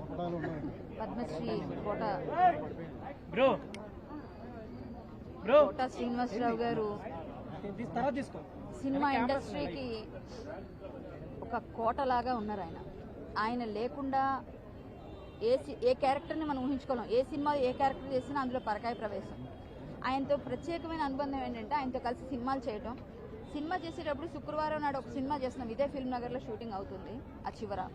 Padmashri Kota. Bro. Bro. Kota Srinivasarao గారు. Cinema ఇండస్ట్రీకి ఒక కోటలాగా ఉన్నారు ఆయన. ఆయన లేకుండా ఏ ఏ క్యారెక్టర్ని మనం ఊహించుకోలేం. ఏ సినిమా ఏ క్యారెక్టర్ చేసినా అందులో పరకాయ ప్రవేశం. ఆయనతో ప్రత్యేకమైన అనుబంధం ఏంటంటే ఆయనతో కలిసి సినిమాలు చేయటం. సినిమా చేసేటప్పుడు శుక్రవారం నాడు ఒక సినిమా చేస్తున్నాం. ఇదే ఫిల్మ్ నగర్లో షూటింగ్ అవుతుంది. ఆ చివర.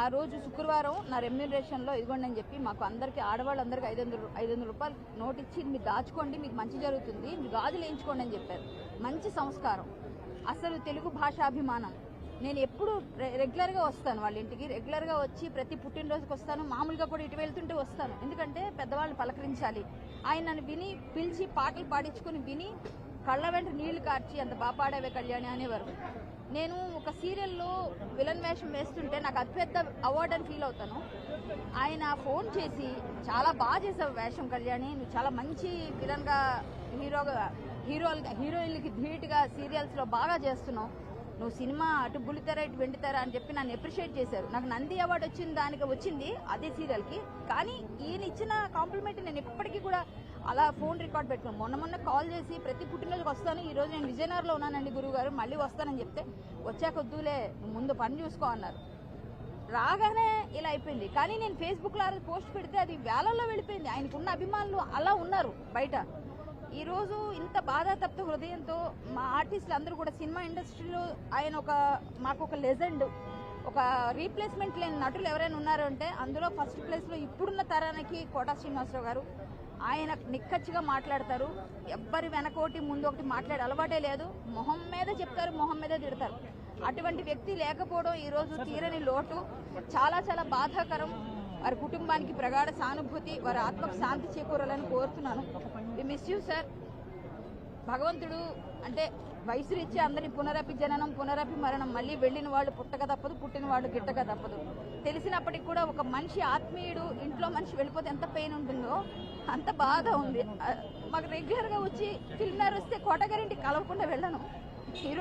ఆ రోజు శుక్రవారం నా రెమ్యూనరేషన్లో ఇదిగోండి అని చెప్పి మాకు అందరికీ ఆడవాళ్ళందరికీ ఐదు వందల ఐదు వందల రూపాయలు నోట్ ఇచ్చి మీరు దాచుకోండి మీకు మంచి జరుగుతుంది. మీరు గాజులు వేయించుకోండి అని చెప్పారు. మంచి సంస్కారం. అసలు తెలుగు భాషాభిమానం. నేను ఎప్పుడు రెగ్యులర్గా వస్తాను వాళ్ళ ఇంటికి. రెగ్యులర్గా వచ్చి ప్రతి పుట్టినరోజుకి వస్తాను. మామూలుగా కూడా ఇటు వెళ్తుంటే వస్తాను. ఎందుకంటే పెద్దవాళ్ళని పలకరించాలి. ఆయన నన్ను విని పిలిచి పాటలు పాడించుకొని విని కళ్ళ వెంట నీళ్ళు కార్చి అంత బాగా కళ్యాణి అనేవారు. నేను ఒక సీరియల్లో విలన్ వేషం వేస్తుంటే నాకు అతిపెద్ద అవార్డు అని ఫీల్ అవుతాను. ఆయన ఫోన్ చేసి చాలా బాగా చేసావు వేషం కళ్యాణి నువ్వు చాలా మంచి విలన్గా హీరోగా హీరో హీరోయిన్లకి ధీటుగా సీరియల్స్లో బాగా చేస్తున్నావు. నువ్వు సినిమా అటు బుల్లితెర ఇటు వెండితెర అని చెప్పి నన్ను అప్రిషియేట్ చేశారు. నాకు నంది అవార్డు వచ్చింది దానికి వచ్చింది అదే సీరియల్కి. కానీ ఈయన ఇచ్చిన కాంప్లిమెంట్ నేను ఎప్పటికీ కూడా అలా ఫోన్ రికార్డ్ పెట్టుకున్నాం. మొన్న మొన్న కాల్ చేసి ప్రతి పుట్టినరోజుకి వస్తాను ఈ రోజు నేను విజయనగరంలో ఉన్నానండి గురువు గారు మళ్ళీ వస్తానని చెప్తే వచ్చాక వద్దులే ముందు పని చూసుకో అన్నారు. రాగానే ఇలా అయిపోయింది. కానీ నేను ఫేస్బుక్లో పోస్ట్ పెడితే అది వేలల్లో వెళ్ళిపోయింది. ఆయనకున్న అభిమానులు అలా ఉన్నారు బయట. ఈ రోజు ఇంత బాధాతప్త హృదయంతో మా ఆర్టిస్టులు అందరూ కూడా సినిమా ఇండస్ట్రీలో ఆయన ఒక మాకు ఒక లెజెండ్ ఒక రీప్లేస్మెంట్ లేని నటులు ఎవరైనా ఉన్నారంటే అందులో ఫస్ట్ ప్లేస్లో ఇప్పుడున్న తరానికి కోటా శ్రీనివాసరావు గారు. ఆయన నిక్కచ్చిగా మాట్లాడతారు. ఎవ్వరి వెనకోటి ముందు ఒకటి మాట్లాడే అలవాటే లేదు. మొహం మీద చెప్తారు మొహం మీద తిడతారు. అటువంటి వ్యక్తి లేకపోవడం ఈ రోజు తీరని లోటు. చాలా చాలా బాధాకరం. వారి కుటుంబానికి ప్రగాఢ సానుభూతి వారి ఆత్మకు శాంతి చేకూరాలని కోరుతున్నాను. వి మిస్ యూ సార్ భగవంతుడు అంటే వయసు రీత్యా అందరి పునరపి జననం పునరపి మరణం మళ్ళీ వెళ్ళిన వాళ్ళు పుట్టక తప్పదు పుట్టిన వాళ్ళు గిట్టక తప్పదు. తెలిసినప్పటికి కూడా ఒక మనిషి ఆత్మీయుడు ఇంట్లో మనిషి వెళ్ళిపోతే ఎంత పెయిన్ ఉంటుందో అంత బాధ ఉంది. మాకు రెగ్యులర్గా వచ్చి ఫిల్మ్ వస్తే కోటగారింటికి కలవకుండా వెళ్ళను. ఈరోజు